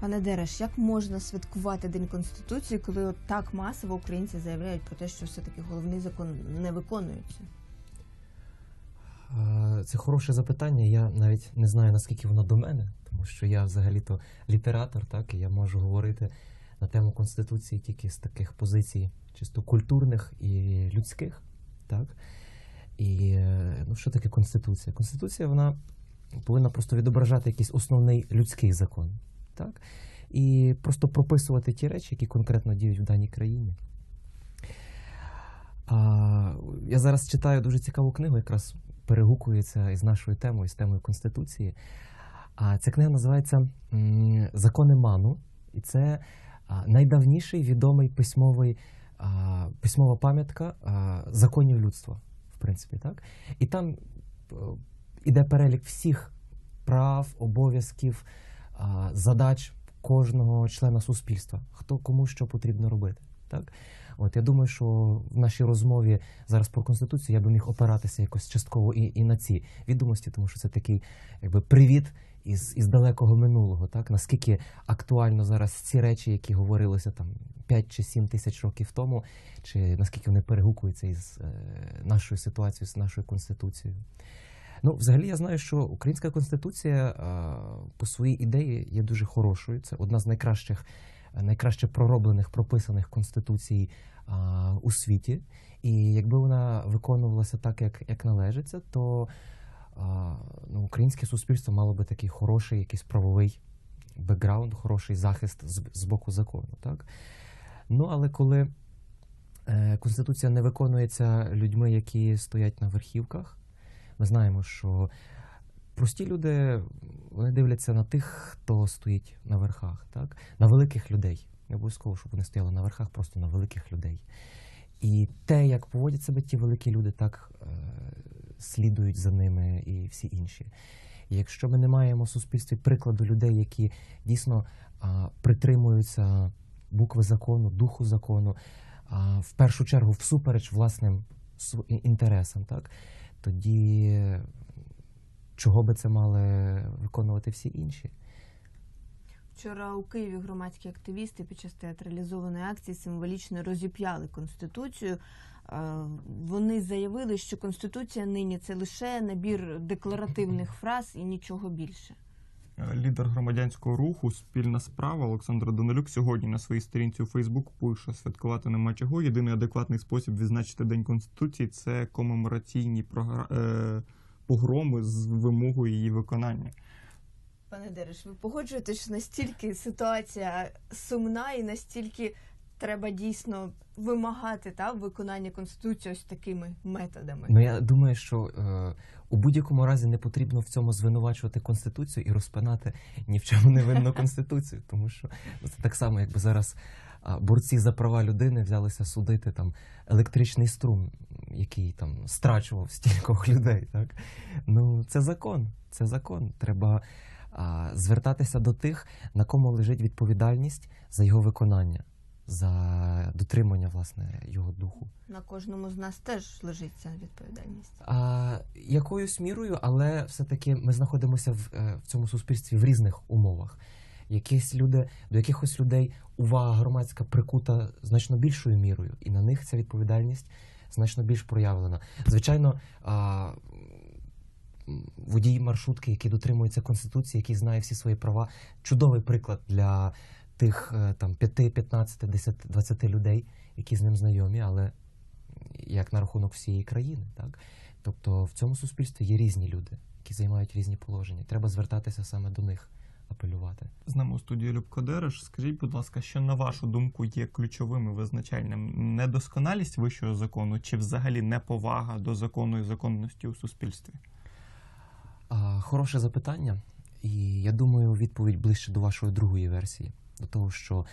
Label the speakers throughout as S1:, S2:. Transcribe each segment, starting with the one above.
S1: Пане Дереш, як можна святкувати День Конституції, коли от так масово українці заявляють про те, що все-таки головний закон не виконується?
S2: Е, Це хороше запитання. Я навіть не знаю, наскільки воно до мене, тому що я взагалі-то літератор, так, і я можу говорити на тему Конституції тільки з таких позицій, чисто культурних і людських. Так? І е, ну, що таке Конституція? Конституція вона повинна просто відображати якийсь основний людський закон. Так? І просто прописувати ті речі, які конкретно діють в даній країні. А, я зараз читаю дуже цікаву книгу, якраз перегукується із нашою темою, з темою Конституції. А ця книга називається Закони Ману, і це найдавніший відомий письмовий, письмова пам'ятка законів людства, в принципі, так? І там е, іде перелік всіх прав, обов'язків, задач кожного члена суспільства, хто кому що потрібно робити. Так? От я думаю, що в нашій розмові зараз про конституцію я би міг опиратися якось частково і, і на ці відомості, тому що це такий якби привіт із, із далекого минулого. Так наскільки актуально зараз ці речі, які говорилися там 5 чи 7 тисяч років тому, чи наскільки вони перегукуються із е, нашою ситуацією, з нашою конституцією. Ну, взагалі, я знаю, що українська конституція е, по своїй ідеї є дуже хорошою. Це одна з найкращих, найкраще пророблених, прописаних конституцій е, у світі. І якби вона виконувалася так, як, як належиться, то е, ну, українське суспільство мало би такий хороший, якийсь правовий бекграунд, хороший захист з, з боку закону. Так? Ну, але коли конституція не виконується людьми, які стоять на верхівках. Ми знаємо, що прості люди вони дивляться на тих, хто стоїть на верхах, так? на великих людей. Не обов'язково, щоб вони стояли на верхах, просто на великих людей. І те, як поводять себе ті великі люди, так е, слідують за ними і всі інші. І якщо ми не маємо в суспільстві прикладу людей, які дійсно а, притримуються букви закону, духу закону, а, в першу чергу всупереч власним інтересам, так, тоді чого би це мали виконувати всі інші?
S1: Вчора у Києві громадські активісти під час театралізованої акції символічно розіп'яли конституцію. Е, Вони заявили, що конституція нині це лише набір декларативних фраз і нічого більше.
S3: Лідер громадянського руху Спільна справа Олександр Данилюк сьогодні на своїй сторінці у Фейсбук пише святкувати нема чого. Єдиний адекватний спосіб відзначити День Конституції це комемораційні е... погроми з вимогою її виконання.
S1: Пане Дереш, ви погоджуєтесь, що настільки ситуація сумна і настільки треба дійсно вимагати та, виконання конституції ось такими методами.
S2: Ну я думаю, що е, у будь-якому разі не потрібно в цьому звинувачувати конституцію і розпинати ні в чому не винну конституцію, тому що ну, це так само, якби зараз борці за права людини взялися судити там електричний струм, який там страчував стількох людей. Так ну це закон, це закон. Треба звертатися до тих, на кому лежить відповідальність за його виконання, за дотримання власне його духу.
S1: На кожному з нас теж лежить ця відповідальність.
S2: А, якоюсь мірою, але все-таки ми знаходимося в, е, в цьому суспільстві в різних умовах. Якісь люди, до якихось людей увага громадська прикута значно більшою мірою, і на них ця відповідальність значно більш проявлена. Звичайно, а, водій маршрутки, який дотримується Конституції, який знає всі свої права, чудовий приклад для тих е, там 5, 15, 10, 20 людей, які з ним знайомі, але як на рахунок всієї країни, так? Тобто в цьому суспільстві є різні люди, які займають різні положення. Треба звертатися саме до них, апелювати.
S3: З нами у студії Любко Дереш. Скажіть, будь ласка, що на вашу думку є ключовим і визначальним недосконалість вищого закону чи взагалі неповага до закону і законності у суспільстві?
S2: А, хороше запитання, і я думаю, відповідь ближче до вашої другої версії, до того, що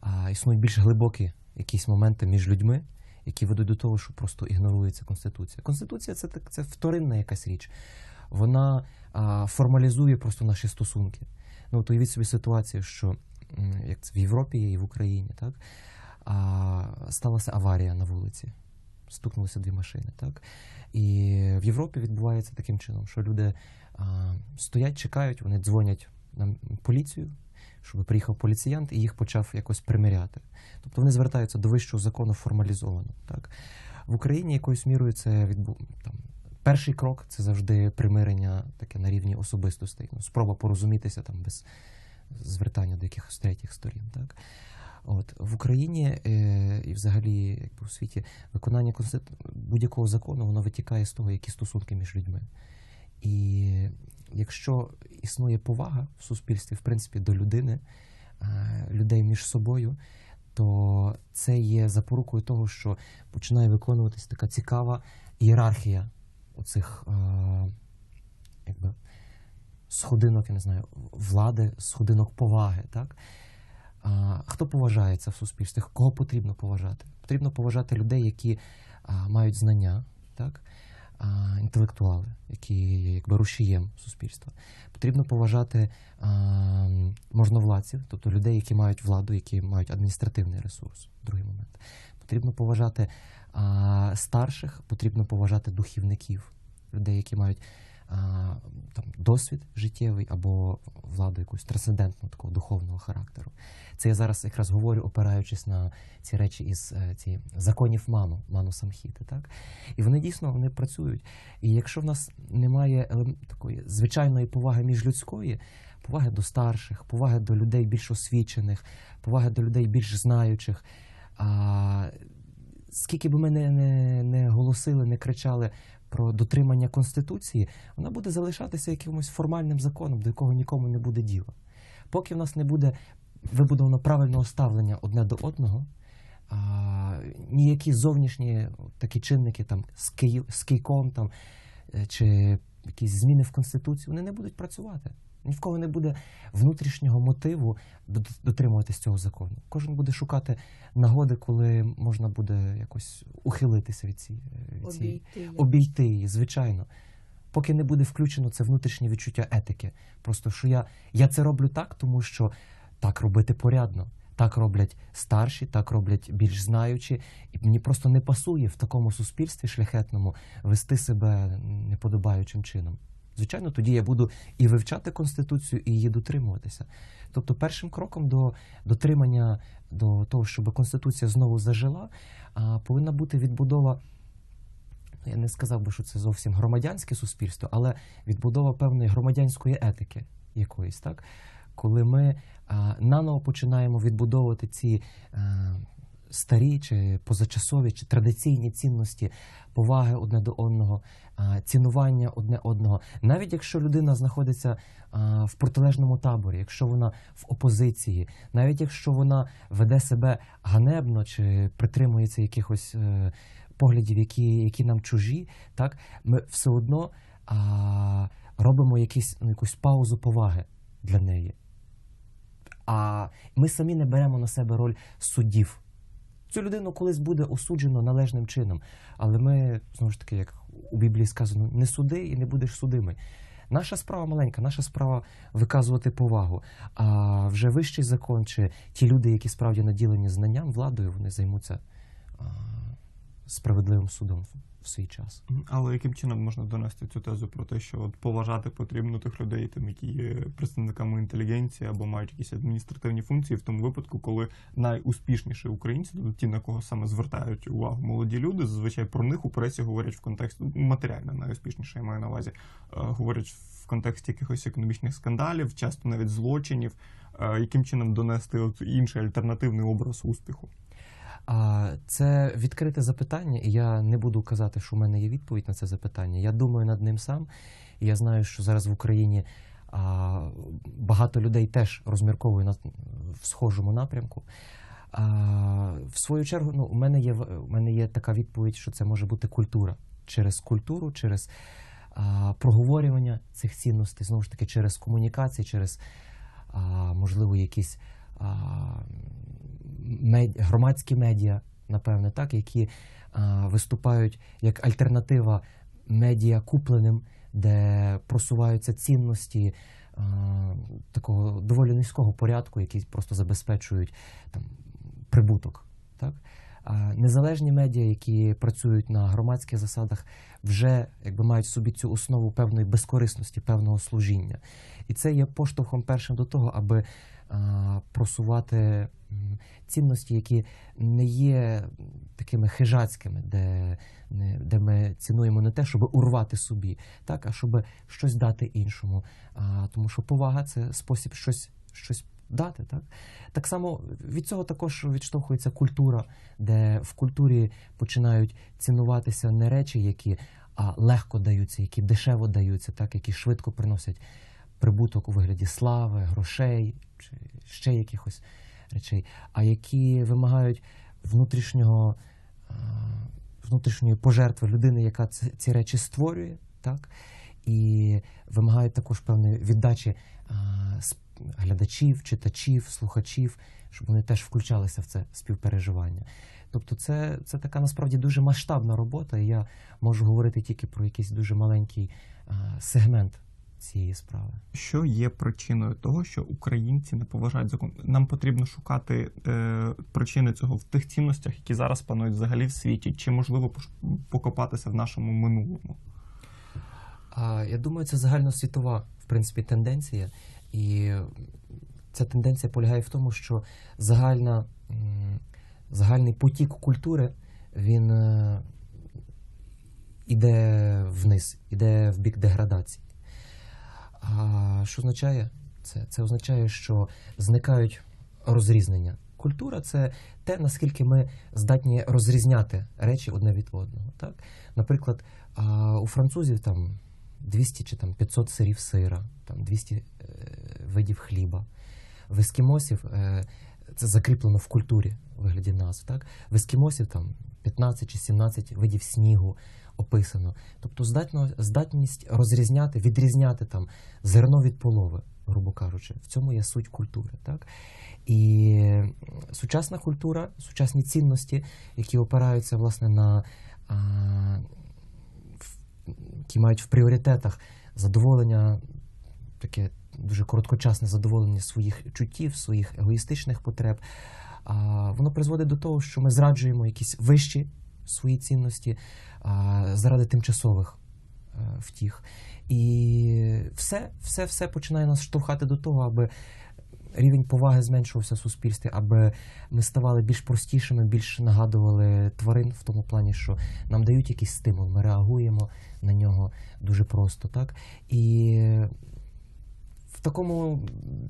S2: а, існують більш глибокі якісь моменти між людьми, які ведуть до того, що просто ігнорується конституція. Конституція це так, це вторинна якась річ. Вона а, формалізує просто наші стосунки. Ну, от уявіть собі ситуацію, що як це в Європі є і в Україні, так а, сталася аварія на вулиці. Стукнулися дві машини, так? І в Європі відбувається таким чином, що люди стоять, чекають, вони дзвонять на поліцію, щоб приїхав поліціянт і їх почав якось примиряти. Тобто вони звертаються до вищого закону формалізовано. Так? В Україні якоюсь мірою це відбу... там, перший крок це завжди примирення таке на рівні особистостей. Ну, спроба порозумітися там без звертання до якихось третіх сторін. Так? От в Україні е, і взагалі якби у світі виконання будь-якого закону воно витікає з того, які стосунки між людьми. І якщо існує повага в суспільстві, в принципі, до людини, людей між собою, то це є запорукою того, що починає виконуватись така цікава ієрархія оцих якби, сходинок, я не знаю, влади, сходинок поваги. Так? Хто поважається в суспільстві? Кого потрібно поважати? Потрібно поважати людей, які мають знання, так? Інтелектуали, які є якби рушієм суспільства. Потрібно поважати а, можновладців, тобто людей, які мають владу, які мають адміністративний ресурс. Другий момент. Потрібно поважати а, старших, потрібно поважати духівників, людей, які мають там, досвід життєвий або владу якусь трансцендентного такого духовного характеру. Це я зараз якраз говорю, опираючись на ці речі із е, ці законів ману, ману самхіти. Так? І вони дійсно вони працюють. І якщо в нас немає такої звичайної поваги міжлюдської, поваги до старших, поваги до людей більш освічених, поваги до людей більш знаючих. А, скільки би ми не, не, не голосили, не кричали про дотримання Конституції, вона буде залишатися якимось формальним законом, до якого нікому не буде діла. Поки в нас не буде вибудовано правильного ставлення одне до одного, а, ніякі зовнішні такі чинники, там, з, Київ, з кийком там, е, чи якісь зміни в Конституції, вони не будуть працювати. Ні в кого не буде внутрішнього мотиву дот- дотримуватись цього закону. Кожен буде шукати нагоди, коли можна буде якось ухилитися від цієї від обійти її, звичайно. Поки не буде включено це внутрішнє відчуття етики. Просто що я, я це роблю так, тому що так робити порядно. Так роблять старші, так роблять більш знаючі, і мені просто не пасує в такому суспільстві шляхетному вести себе неподобаючим чином. Звичайно, тоді я буду і вивчати конституцію, і її дотримуватися. Тобто, першим кроком до дотримання до того, щоб конституція знову зажила, повинна бути відбудова я не сказав би, що це зовсім громадянське суспільство, але відбудова певної громадянської етики якоїсь, так? Коли ми а, наново починаємо відбудовувати ці а, старі чи позачасові чи традиційні цінності поваги одне до одного, цінування одне одного, навіть якщо людина знаходиться в протилежному таборі, якщо вона в опозиції, навіть якщо вона веде себе ганебно чи притримується якихось. Поглядів, які, які нам чужі, так ми все одно а, робимо якісь, ну, якусь паузу поваги для неї. А ми самі не беремо на себе роль суддів. Цю людину колись буде осуджено належним чином. Але ми, знову ж таки, як у Біблії сказано, не суди і не будеш судимий. Наша справа маленька, наша справа виказувати повагу. А вже вищий закон, чи ті люди, які справді наділені знанням, владою, вони займуться справедливим судом в- свій час.
S3: Але яким чином можна донести цю тезу про те, що от поважати потрібно тих людей, там, які є представниками інтелігенції або мають якісь адміністративні функції, в тому випадку, коли найуспішніші українці, тобто ті, на кого саме звертають увагу молоді люди, зазвичай про них у пресі говорять в контексті матеріально найуспішніше, я маю на увазі, е, говорять в контексті якихось економічних скандалів, часто навіть злочинів. Е, яким чином донести от інший альтернативний образ успіху?
S2: Це відкрите запитання, і я не буду казати, що в мене є відповідь на це запитання. Я думаю над ним сам. І я знаю, що зараз в Україні багато людей теж розмірковує на в схожому напрямку. В свою чергу, ну, у мене є у мене є така відповідь, що це може бути культура. Через культуру, через проговорювання цих цінностей, знову ж таки, через комунікації, через можливо, якісь мед... громадські медіа, напевне, так, які а, виступають як альтернатива медіа купленим, де просуваються цінності а, такого доволі низького порядку, які просто забезпечують там, прибуток. Так? А незалежні медіа, які працюють на громадських засадах, вже якби мають собі цю основу певної безкорисності, певного служіння. І це є поштовхом першим до того, аби просувати цінності, які не є такими хижацькими, де, де ми цінуємо не те, щоб урвати собі, так, а щоб щось дати іншому. А, тому що повага це спосіб щось, щось дати. Так? так само від цього також відштовхується культура, де в культурі починають цінуватися не речі, які а, легко даються, які дешево даються, так, які швидко приносять прибуток у вигляді слави, грошей чи ще якихось речей, а які вимагають внутрішнього, внутрішньої пожертви людини, яка ці, речі створює, так, і вимагають також певної віддачі а, глядачів, читачів, слухачів, щоб вони теж включалися в це співпереживання. Тобто, це, це така насправді дуже масштабна робота, і я можу говорити тільки про якийсь дуже маленький а, сегмент цієї справи.
S3: Що є причиною того, що українці не поважають закон? Нам потрібно шукати е, причини цього в тих цінностях, які зараз панують взагалі в світі, чи можливо покопатися в нашому минулому?
S2: А я думаю, це загальносвітова в принципі тенденція, і ця тенденція полягає в тому, що загальна, загальний потік культури він е, іде вниз, іде в бік деградації. А що означає це? Це означає, що зникають розрізнення. Культура це те, наскільки ми здатні розрізняти речі одне від одного. Так? Наприклад, у французів там 200 чи там 500 сирів сира, там 200 е, видів хліба. В ескімосів е, це закріплено в культурі у вигляді назв. Так? В ескімосів там 15 чи 17 видів снігу описано. Тобто здатно, здатність розрізняти, відрізняти там зерно від полови, грубо кажучи. В цьому є суть культури. Так? І сучасна культура, сучасні цінності, які опираються власне на а, які мають в пріоритетах задоволення, таке дуже короткочасне задоволення своїх чуттів, своїх егоїстичних потреб. А, воно призводить до того, що ми зраджуємо якісь вищі свої цінності заради тимчасових е, втіх. І все, все, все починає нас штовхати до того, аби рівень поваги зменшувався в суспільстві, аби ми ставали більш простішими, більш нагадували тварин в тому плані, що нам дають якийсь стимул, ми реагуємо на нього дуже просто, так? І в такому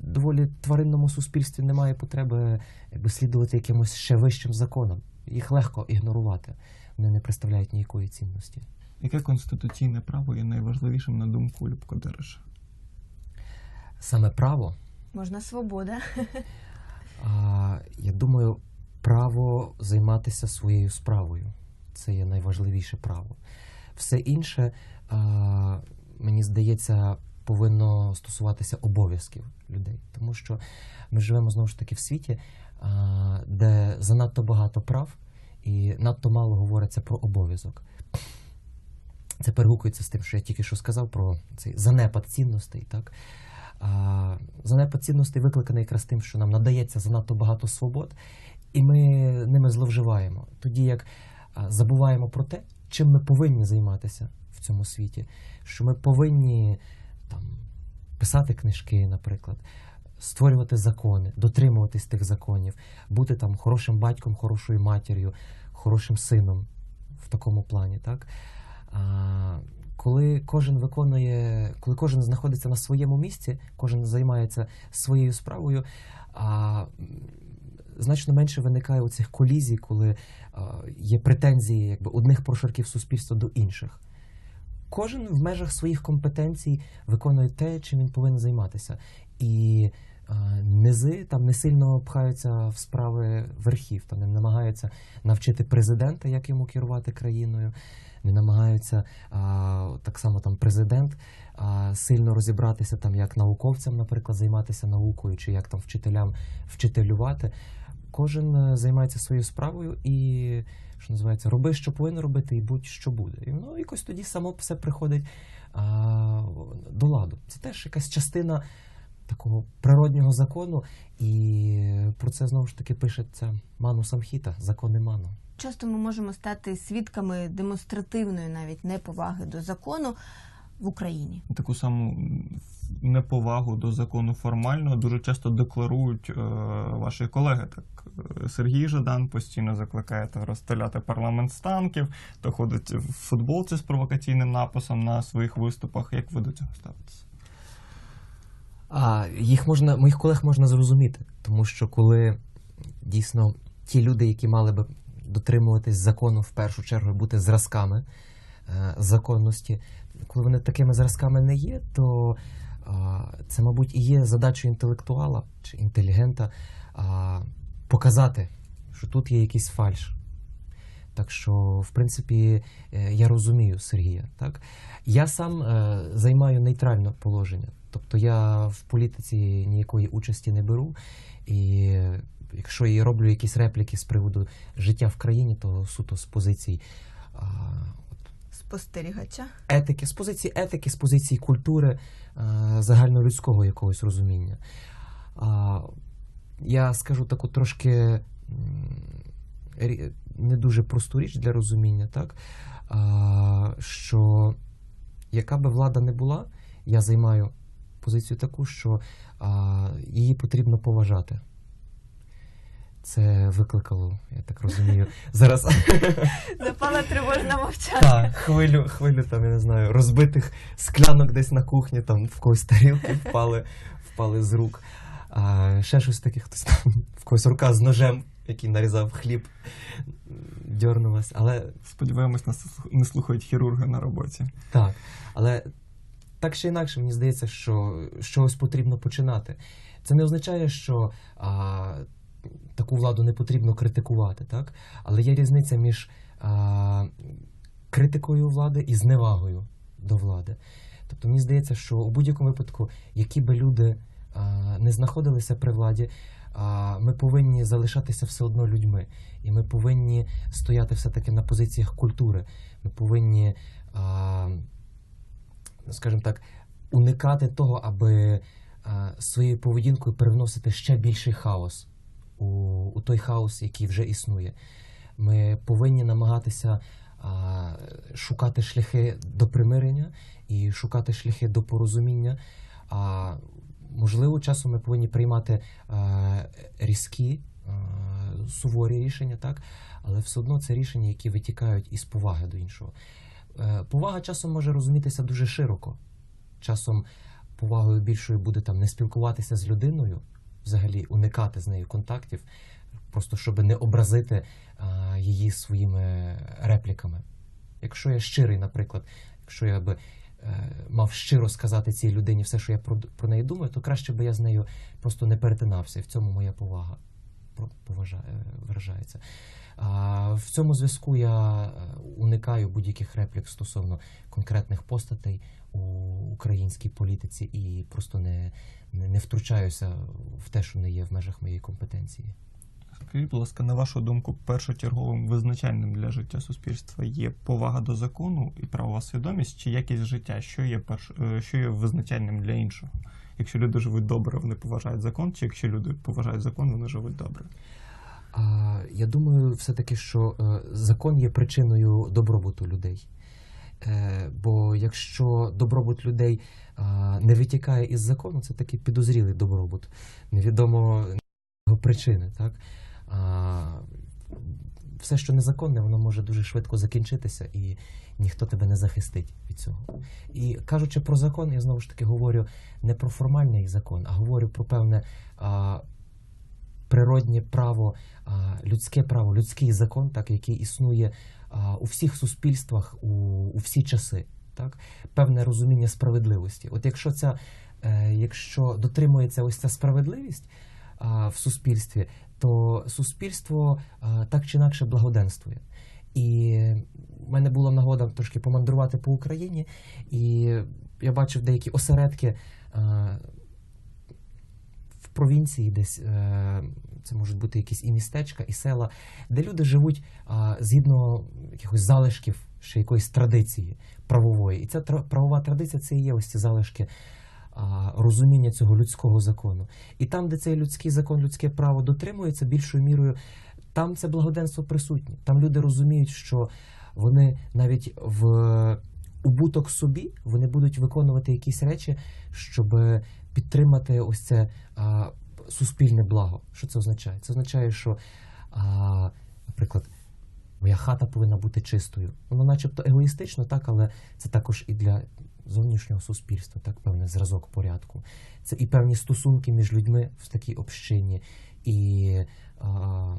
S2: доволі тваринному суспільстві немає потреби якби, слідувати якимось ще вищим законам. Їх легко ігнорувати. Вони не представляють ніякої цінності.
S3: Яке конституційне право є найважливішим на думку Любко Дереша?
S2: Саме право
S1: Можна свобода.
S2: А, я думаю, право займатися своєю справою. Це є найважливіше право. Все інше, а, мені здається, повинно стосуватися обов'язків людей. Тому що ми живемо знову ж таки в світі, де занадто багато прав і надто мало говориться про обов'язок. Це перегукується з тим, що я тільки що сказав про цей занепад цінностей. Так? А, занепад цінностей викликаний якраз тим, що нам надається занадто багато свобод, і ми ними зловживаємо. Тоді як забуваємо про те, чим ми повинні займатися в цьому світі, що ми повинні там, писати книжки, наприклад, створювати закони, дотримуватись тих законів, бути там хорошим батьком, хорошою матір'ю, хорошим сином в такому плані. Так? А, коли кожен виконує, коли кожен знаходиться на своєму місці, кожен займається своєю справою, а, значно менше виникає оцих колізій, коли а, є претензії якби, одних прошарків суспільства до інших. Кожен в межах своїх компетенцій виконує те, чим він повинен займатися. І низи там не сильно пхаються в справи верхів, там не намагаються навчити президента, як йому керувати країною не намагаються а, так само там президент а, сильно розібратися, там як науковцям, наприклад, займатися наукою, чи як там вчителям вчителювати. Кожен е, займається своєю справою і, що називається, роби, що повинен робити, і будь що буде. І воно якось тоді само все приходить а, до ладу. Це теж якась частина такого природнього закону, і про це знову ж таки пишеться Ману Самхіта, закони Ману.
S1: Часто ми можемо стати свідками демонстративної навіть неповаги до закону. в Україні.
S3: таку саму неповагу до закону формально дуже часто декларують е, ваші колеги. Так е, Сергій Жадан постійно закликає то розстріляти парламент з танків, то ходить в футболці з провокаційним написом на своїх виступах. Як ви до цього ставитесь?
S2: А їх можна, моїх колег можна зрозуміти, тому що коли дійсно ті люди, які мали би дотримуватись закону в першу чергу, бути зразками е, законності, коли вони такими зразками не є, то а, це, мабуть, і є задачою інтелектуала чи інтелігента а, показати, що тут є якийсь фальш. Так що, в принципі, е, я розумію Сергія. Так? Я сам е, займаю нейтральне положення. Тобто я в політиці ніякої участі не беру. І якщо я роблю якісь репліки з приводу життя в країні, то суто з позицій а,
S1: Спостерігача.
S2: етики, з позиції етики, з позиції культури, загальнолюдського якогось розуміння. А, Я скажу таку трошки не дуже просту річ для розуміння, так? А, що яка би влада не була, я займаю позицію таку, що а, її потрібно поважати. Це викликало, я так розумію, зараз
S1: Запала тривожна мовчанка.
S2: так, хвилю, хвилю там, я не знаю, розбитих склянок десь на кухні, там в когось тарілки впали, впали з рук. А ще щось таке, хтось там, в когось рука з ножем, який нарізав хліб, дьорнулась. Але
S3: Сподіваємось, нас не слухають хірурги на роботі.
S2: так, але так чи інакше, мені здається, що чогось потрібно починати. Це не означає, що а, таку владу не потрібно критикувати, так? але є різниця між а, критикою влади і зневагою до влади. Тобто мені здається, що у будь-якому випадку, які би люди а, не знаходилися при владі, а, ми повинні залишатися все одно людьми. І ми повинні стояти все-таки на позиціях культури. Ми повинні, а, скажімо так, уникати того, аби своєю поведінкою привносити ще більший хаос у, у той хаос, який вже існує. Ми повинні намагатися а, шукати шляхи до примирення і шукати шляхи до порозуміння. А, можливо, часом ми повинні приймати а, різкі, а, суворі рішення, так? але все одно це рішення, які витікають із поваги до іншого. Е, Повага часом може розумітися дуже широко. Часом повагою більшою буде там не спілкуватися з людиною, взагалі уникати з нею контактів, просто щоб не образити її своїми репліками. Якщо я щирий, наприклад, якщо я би е, мав щиро сказати цій людині все, що я про неї думаю, то краще би я з нею просто не перетинався. І в цьому моя повага про- поважа- е, виражається. В цьому зв'язку я е, уникаю будь-яких реплік стосовно конкретних постатей у українській політиці і просто не, не, не втручаюся в те, що не є в межах моєї компетенції.
S3: Скажіть, будь ласка, на вашу думку, першочерговим визначальним для життя суспільства є повага до закону і правова свідомість чи якість життя? Що є перш... е, що є визначальним для іншого? Якщо люди живуть добре, вони поважають закон, чи якщо люди поважають закон, вони живуть добре?
S2: Я думаю, все-таки, що е, закон є причиною добробуту людей. Е, бо якщо добробут людей не витікає із закону, це такий підозрілий добробут. Невідомо його причини. Так? Все, що незаконне, воно може дуже швидко закінчитися, і ніхто тебе не захистить від цього. І кажучи про закон, я знову ж таки говорю не про формальний закон, а говорю про певне а, природнє право, а, людське право, людський закон, так, який існує а, у всіх суспільствах у, у всі часи. Так? Певне розуміння справедливості. От якщо ця, е, якщо дотримується ось ця справедливість в суспільстві, то суспільство а, так чи інакше благоденствує. І в мене була нагода трошки помандрувати по Україні, і я бачив деякі осередки а, в провінції, десь е, це можуть бути якісь і містечка, і села, де люди живуть згідно якихось залишків ще якоїсь традиції правової. І ця правова традиція це і є ось ці залишки розуміння цього людського закону. І там, де цей людський закон, людське право дотримується більшою мірою, там це благоденство присутнє. Там люди розуміють, що вони навіть в убуток собі, вони будуть виконувати якісь речі, щоб підтримати ось це суспільне благо. Що це означає? Це означає, що, наприклад, моя хата повинна бути чистою. Воно начебто егоїстично, так, але це також і для зовнішнього суспільства, так, певний зразок порядку. Це і певні стосунки між людьми в такій общині, і а,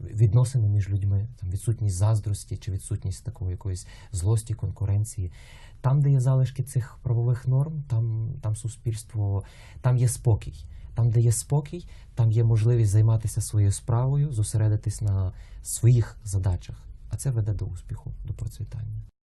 S2: відносини між людьми, там, відсутність заздрості чи відсутність такої якоїсь злості, конкуренції. Там, де є залишки цих правових норм, там, там суспільство, там є спокій. Там, де є спокій, там є можливість займатися своєю справою, зосередитись на своїх задачах. А це веде до успіху, до процвітання.